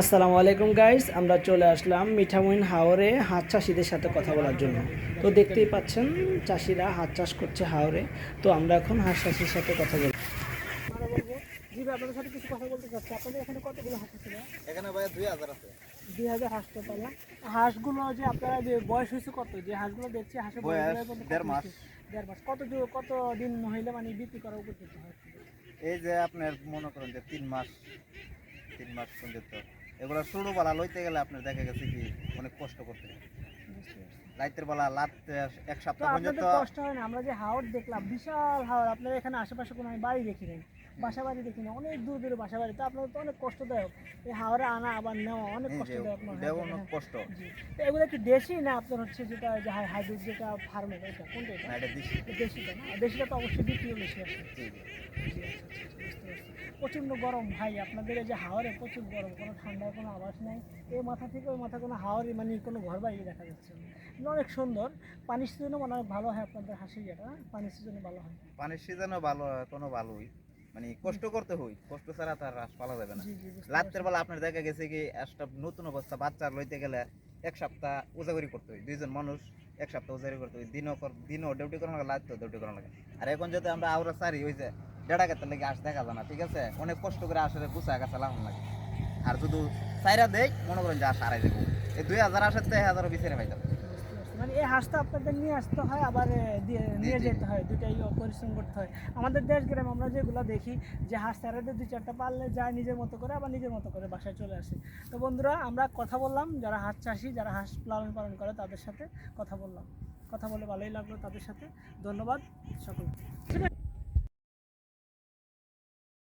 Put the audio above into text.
আসসালামু আলাইকুম গাইস আমরা চলে আসলাম মিঠামইন হাওরে হাঁস চাষিদের সাথে কথা বলার জন্য। তো দেখতেই পাচ্ছেন চাষিরা হাঁস চাষ করছে হাওরে। তো আমরা এখন হাঁস চাষির সাথে কথা বলব। জি ভাই আপনাদের সাথে কিছু কথা বলতে চাচ্ছি। আপনাদের এখানে কতগুলো হাঁস এখানে দুই হাজার আছে। দুই হাজার তো হাঁসগুলো যে আপনারা যে বয়স হয়েছে কত? যে হাঁসগুলো দেখছি হাঁসের দেড় মাস। দেড় মাস। কত কত দিন হইলে মানে বিক্রি করা উপযুক্ত হয়? এই যে আপনার মনে করেন যে তিন মাস তিন মাস পর্যন্ত। এগুলো ছোটো বেলা লইতে গেলে আপনার দেখা গেছে কি অনেক কষ্ট করতে হয়। রাইতের বেলা লাতে এক সপ্তাহ পর্যন্ত কষ্ট হয় না? আমরা যে হাওড় দেখলাম বিশাল হাওড় আপনার এখানে আশেপাশে কোনো আমি বাড়ি দেখি নাই বাসা বাড়ি দেখি না অনেক দূর দূরে বাসা বাড়ি তো আপনাদের তো অনেক কষ্টদায়ক। এই হাওড়ে আনা আবার নেওয়া অনেক কষ্টদায়ক অনেক কষ্ট। এগুলো কি দেশি না আপনার হচ্ছে যেটা যে হাইব্রিড যেটা ফার্মের এটা কোনটা এটা? দেশিটা না? দেশিটা তো অবশ্যই বিক্রিও বেশি আছে প্রচণ্ড গরম ভাই। আপনাদের এই যে হাওয়ারে প্রচুর গরম কোনো ঠান্ডার কোনো আবাস নাই। এই মাথা থেকে ওই মাথা কোনো হাওয়ারে মানে কোনো ঘর বাইরে দেখা যাচ্ছে না। অনেক সুন্দর। পানির সিজনও মানে অনেক ভালো হয় আপনাদের হাসি ইয়েটা পানির সিজনে ভালো হয়। পানির সিজনও ভালো কোনো ভালোই। মানে কষ্ট করতে হই কষ্ট ছাড়া তার রাস পালা যাবে না। রাত্রের বেলা আপনার দেখা গেছে কি একটা নতুন অবস্থা বাচ্চা লইতে গেলে এক সপ্তাহ উজাগরি করতে হয় দুইজন মানুষ এক সপ্তাহ উজাগরি করতে হয় দিনও দিনও ডিউটি করানো লাগে রাতও ডিউটি করানো লাগে। আর এখন যদি আমরা আউরা সারি ওই যে দেড়া গেতে লাগে আস দেখা যায় না ঠিক আছে? অনেক কষ্ট করে আসলে গুছা গাছা লাগানো লাগে। আর শুধু সাইরা দেখ মনে করেন যে আস আড়াই দেবো। এই দুই হাজার আসে তো এক হাজারও বিচারে পাইতাম। মানে এই হাঁসটা আপনাদের নিয়ে আসতে হয় আবার নিয়ে যেতে হয় দুটাই পরিশ্রম করতে হয়। আমাদের দেশ গ্রামে আমরা যেগুলো দেখি যে হাঁস তারাদের দুই চারটা পারলে যায় নিজের মতো করে আবার নিজের মতো করে বাসায় চলে আসে। তো বন্ধুরা আমরা কথা বললাম যারা হাঁস চাষি যারা হাঁস লালন পালন করে তাদের সাথে কথা বললাম। কথা বলে ভালোই লাগল তাদের সাথে। ধন্যবাদ সকলকে।